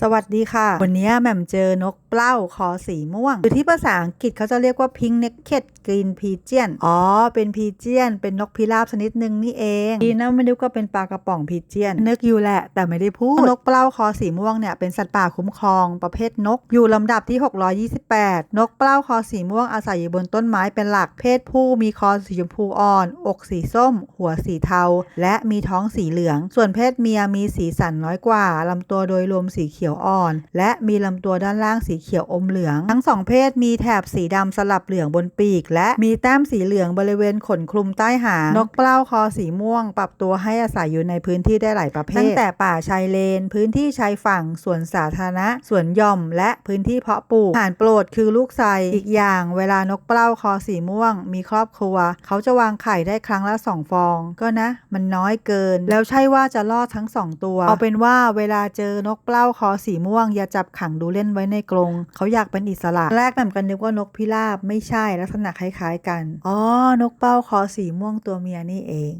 สวัสดีค่ะ วันนี้แหม่มเจอนกเปล้าคอสีม่วง หรือที่ภาษาอังกฤษเขาจะเรียกว่า pink necked green pigeon อ๋อ เป็นพีเจียน เป็นนกพิราบชนิดหนึ่งนี่เองดีนะไม่นึกว่าเป็นปลากระป๋องพีเจียน นึกอยู่แหละ แต่ไม่ได้พูด นกเปล้าคอสีม่วงเนี่ยเป็นสัตว์ป่าคุ้มครอง ประเภทนกอยู่ลำดับที่ 628 นกเปล้าคอสีม่วงอาศัยอยู่บนต้นไม้เป็นหลักเพศผู้มีคอสีชมพูอ่อน อกสีส้ม หัวสีเทา และมีท้องสีเหลือง ส่วนเพศเมียมีสีสันน้อยกว่าลำตัวโดยรวมสีเขียวอ่อน และมีลำตัวด้านล่างสีเขียวอมเหลือง ทั้งสองเพศมีแถบสีดำสลับเหลืองบนปีก และมีแต้มสีเหลืองบริเวณขนคลุมใต้หางนกเปล้าคอสีม่วง ปรับตัวให้อาศัยอยู่ในพื้นที่ได้หลายประเภท ตั้งแต่ป่าชายเลน พื้นที่ชายฝั่งสวนสาธารณะสวนหย่อม และพื้นที่เพาะปลูกอาหารโปรดคือลูกไทรอีกอย่างเวลานกเปล้าคอสีม่วง มีครอบครัว เขาจะวางไข่ได้ครั้งละสองฟอง ก็นะ มันน้อยเกิน แล้วใช่ว่าจะรอดทั้งสองตัว เอาเป็นว่าเวลาเจอนกเปล้าคอสีม่วงอย่าจับขังดูเล่นไว้ในกรงง เขาอยากเป็นอิสระ แรกแหม่มกันนึกว่านกพิราบไม่ใช่ลักษณะคล้ายๆกัน อ๋อ นกเป้าคอสีม่วงตัวเมียนี่เอง